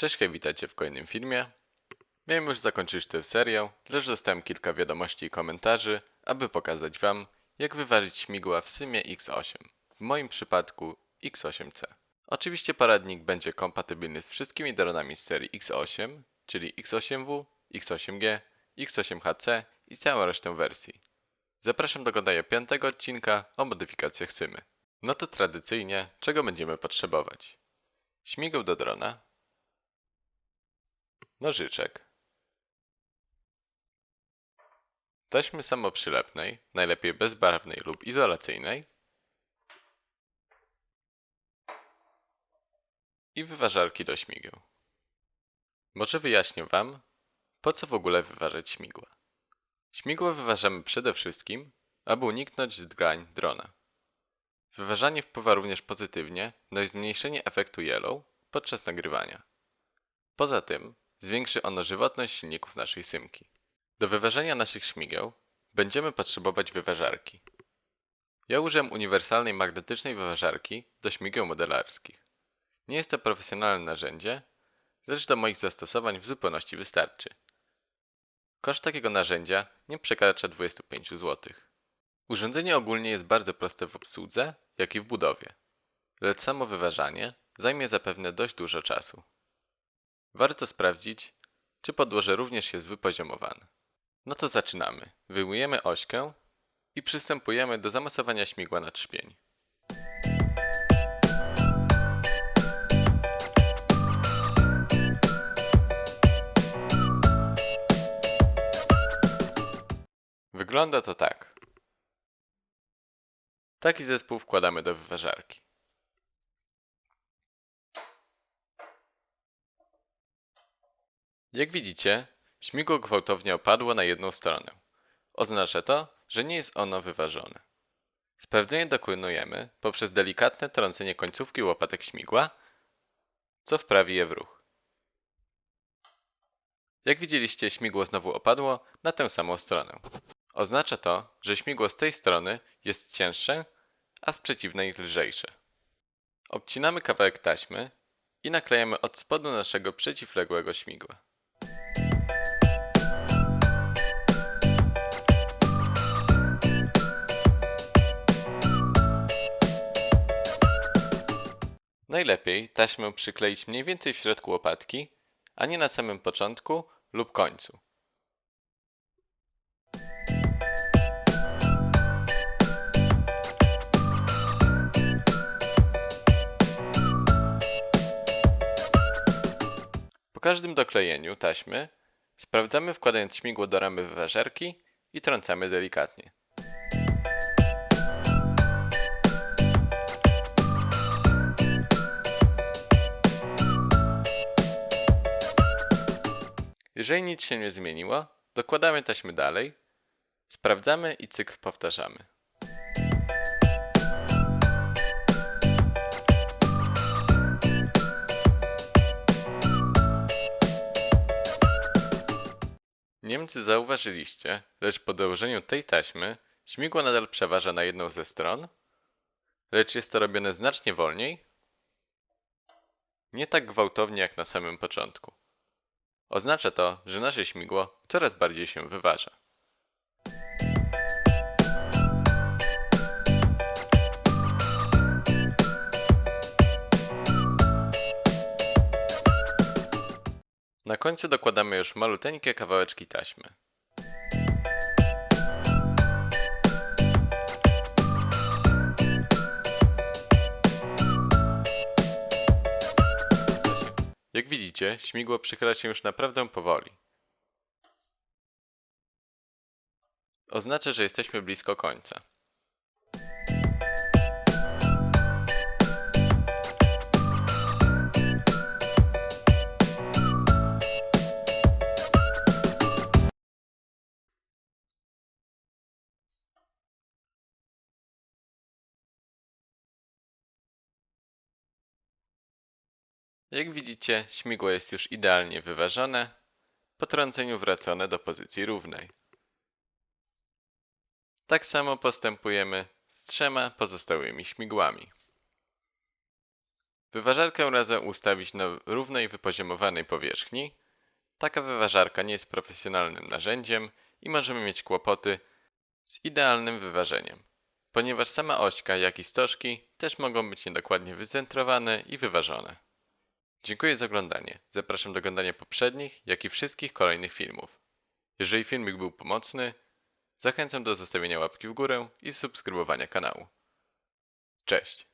Cześć, witajcie w kolejnym filmie. Miałem już zakończyć tę serię, lecz dostałem kilka wiadomości i komentarzy, aby pokazać Wam, jak wyważyć śmigła w Symie X8, w moim przypadku X8C. Oczywiście poradnik będzie kompatybilny z wszystkimi dronami z serii X8, czyli X8W, X8G, X8HC i całą resztę wersji. Zapraszam do oglądania piątego odcinka o modyfikacjach Symy. No to tradycyjnie, czego będziemy potrzebować? Śmigieł do drona, nożyczek, taśmy samoprzylepnej, najlepiej bezbarwnej lub izolacyjnej i wyważarki do śmigieł. Może wyjaśnię Wam, po co w ogóle wyważać śmigła. Śmigła wyważamy przede wszystkim, aby uniknąć drgań drona. Wyważanie wpływa również pozytywnie na zmniejszenie efektu yellow podczas nagrywania. Poza tym zwiększy ono żywotność silników naszej symki. Do wyważenia naszych śmigieł będziemy potrzebować wyważarki. Ja użyłem uniwersalnej magnetycznej wyważarki do śmigieł modelarskich. Nie jest to profesjonalne narzędzie, lecz do moich zastosowań w zupełności wystarczy. Koszt takiego narzędzia nie przekracza 25 zł. Urządzenie ogólnie jest bardzo proste w obsłudze, jak i w budowie, lecz samo wyważanie zajmie zapewne dość dużo czasu. Warto sprawdzić, czy podłoże również jest wypoziomowane. No to zaczynamy. Wyjmujemy ośkę i przystępujemy do zamasowania śmigła na trzpień. Wygląda to tak. Taki zespół wkładamy do wyważarki. Jak widzicie, śmigło gwałtownie opadło na jedną stronę. Oznacza to, że nie jest ono wyważone. Sprawdzenie dokonujemy poprzez delikatne trącenie końcówki łopatek śmigła, co wprawi je w ruch. Jak widzieliście, śmigło znowu opadło na tę samą stronę. Oznacza to, że śmigło z tej strony jest cięższe, a z przeciwnej lżejsze. Obcinamy kawałek taśmy i naklejamy od spodu naszego przeciwległego śmigła. Najlepiej taśmę przykleić mniej więcej w środku łopatki, a nie na samym początku lub końcu. Po każdym doklejeniu taśmy sprawdzamy wkładając śmigło do ramy wyważarki i trącamy delikatnie. Jeżeli nic się nie zmieniło, dokładamy taśmy dalej, sprawdzamy i cykl powtarzamy. Nie wiem, czy zauważyliście, lecz po dołożeniu tej taśmy śmigło nadal przeważa na jedną ze stron, lecz jest to robione znacznie wolniej, nie tak gwałtownie jak na samym początku. Oznacza to, że nasze śmigło coraz bardziej się wyważa. Na końcu dokładamy już maluteńkie kawałeczki taśmy. Jak widzicie, śmigło przychyla się już naprawdę powoli. Oznacza, że jesteśmy blisko końca. Jak widzicie, śmigło jest już idealnie wyważone, po trąceniu wracone do pozycji równej. Tak samo postępujemy z trzema pozostałymi śmigłami. Wyważarkę radzę ustawić na równej wypoziomowanej powierzchni. Taka wyważarka nie jest profesjonalnym narzędziem i możemy mieć kłopoty z idealnym wyważeniem, ponieważ sama ośka, jak i stożki też mogą być niedokładnie wycentrowane i wyważone. Dziękuję za oglądanie. Zapraszam do oglądania poprzednich, jak i wszystkich kolejnych filmów. Jeżeli filmik był pomocny, zachęcam do zostawienia łapki w górę i subskrybowania kanału. Cześć!